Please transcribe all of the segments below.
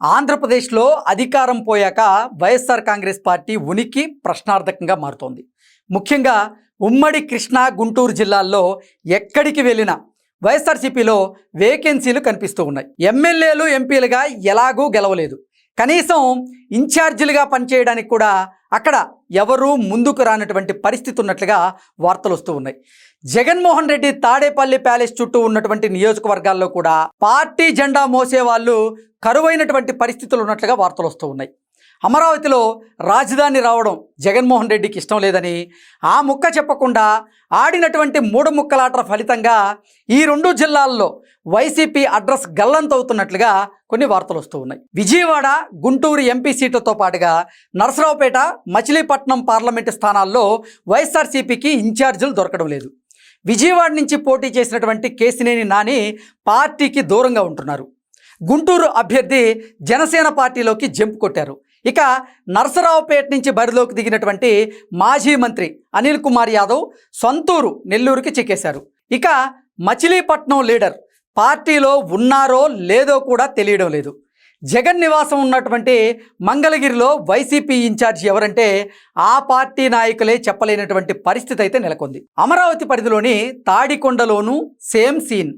ఆంధ్రప్రదేశ్లో అధికారం పోయాక వైఎస్ఆర్ కాంగ్రెస్ పార్టీ ఉనికి ప్రశ్నార్థకంగా మారుతోంది. ముఖ్యంగా ఉమ్మడి కృష్ణా గుంటూరు జిల్లాల్లో ఎక్కడికి వెళ్ళినా వైఎస్ఆర్సీపీలో వేకెన్సీలు కనిపిస్తూ ఉన్నాయి. ఎమ్మెల్యేలు ఎంపీలుగా ఎలాగూ గెలవలేదు. కనీసం ఇన్ఛార్జీలుగా పనిచేయడానికి కూడా అక్కడ ఎవరూ ముందుకు రానటువంటి పరిస్థితి ఉన్నట్లుగా వార్తలు వస్తూ ఉన్నాయి. జగన్మోహన్ రెడ్డి తాడేపల్లి ప్యాలెస్ చుట్టూ ఉన్నటువంటి నియోజకవర్గాల్లో కూడా పార్టీ జెండా మోసే వాళ్ళు కరువైనటువంటి పరిస్థితులు ఉన్నట్లుగా వార్తలు వస్తూ ఉన్నాయి. అమరావతిలో రాజధాని రావడం జగన్మోహన్ రెడ్డికి ఇష్టం లేదని ఆ ముక్క చెప్పకుండా ఆడినటువంటి మూడు ముక్కలాట ఫలితంగా ఈ రెండు జిల్లాల్లో వైసీపీ అడ్రస్ గల్లంతవుతున్నట్లుగా కొన్ని వార్తలు వస్తూ ఉన్నాయి. విజయవాడ గుంటూరు ఎంపీ సీట్లతో పాటుగా నరసరావుపేట మచిలీపట్నం పార్లమెంటు స్థానాల్లో వైఎస్ఆర్సీపీకి ఇన్ఛార్జీలు దొరకడం లేదు. విజయవాడ నుంచి పోటీ చేసినటువంటి కేసినేని నాని పార్టీకి దూరంగా ఉంటున్నారు. గుంటూరు అభ్యర్థి జనసేన పార్టీలోకి జంపు కొట్టారు. ఇక నరసరావుపేట నుంచి బరిలోకి దిగినటువంటి మాజీ మంత్రి అనిల్ కుమార్ యాదవ్ సొంతూరు నెల్లూరుకి చిక్కేశారు. ఇక మచిలీపట్నం లీడర్ పార్టీలో ఉన్నారో లేదో కూడా తెలియడం లేదు. జగన్ నివాసం ఉన్నటువంటి మంగళగిరిలో వైసీపీ ఇన్ఛార్జ్ ఎవరంటే ఆ పార్టీ నాయకులే చెప్పలేనటువంటి పరిస్థితి అయితే నెలకొంది. అమరావతి పరిధిలోని తాడికొండలోనూ సేమ్ సీన్.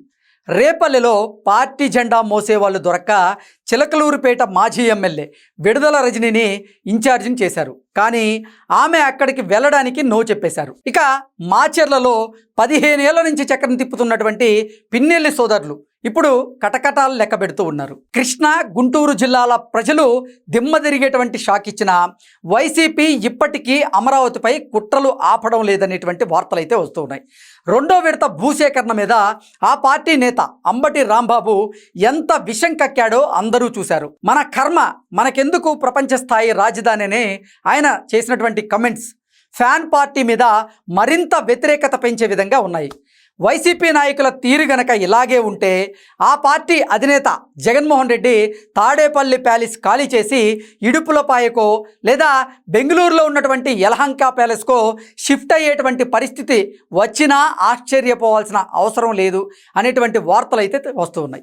రేపల్లెలో పార్టీ జెండా మోసేవాళ్ళు దొరక్క చిలకలూరుపేట మాజీ ఎమ్మెల్యే విడుదల రజనిని ఇన్ఛార్జిని చేశారు. కానీ ఆమె అక్కడికి వెళ్ళడానికి నో చెప్పేశారు. ఇక మాచర్లలో పదిహేనేళ్ళ నుంచి చక్రం తిప్పుతున్నటువంటి పిన్నెల్లి సోదరులు ఇప్పుడు కటకటాలు లెక్క పెడుతూ ఉన్నారు. కృష్ణా గుంటూరు జిల్లాల ప్రజలు దిమ్మ తిరిగేటువంటి షాక్ ఇచ్చిన వైసీపీ ఇప్పటికీ అమరావతిపై కుట్రలు ఆపడం లేదనేటువంటి వార్తలైతే వస్తున్నాయి వస్తూ ఉన్నాయి. రెండో విడత భూసేకరణ మీద ఆ పార్టీ నేత అంబటి రాంబాబు ఎంత విషం కక్కాడో అందరూ చూశారు. మన కర్మ మనకెందుకు ప్రపంచ స్థాయి రాజధాని ఆయన చేసినటువంటి కమెంట్స్ ఫ్యాన్ పార్టీ మీద మరింత వ్యతిరేకత పెంచే విధంగా ఉన్నాయి. వైసీపీ నాయకుల తీరు గనక ఇలాగే ఉంటే ఆ పార్టీ అధినేత జగన్మోహన్ రెడ్డి తాడేపల్లి ప్యాలెస్ ఖాళీ చేసి ఇడుపులపాయకో లేదా బెంగళూరులో ఉన్నటువంటి యలహంక ప్యాలెస్కో షిఫ్ట్ అయ్యేటువంటి పరిస్థితి వచ్చినా ఆశ్చర్యపోవాల్సిన అవసరం లేదు అనేటువంటి వార్తలు అయితే వస్తూ ఉన్నాయి.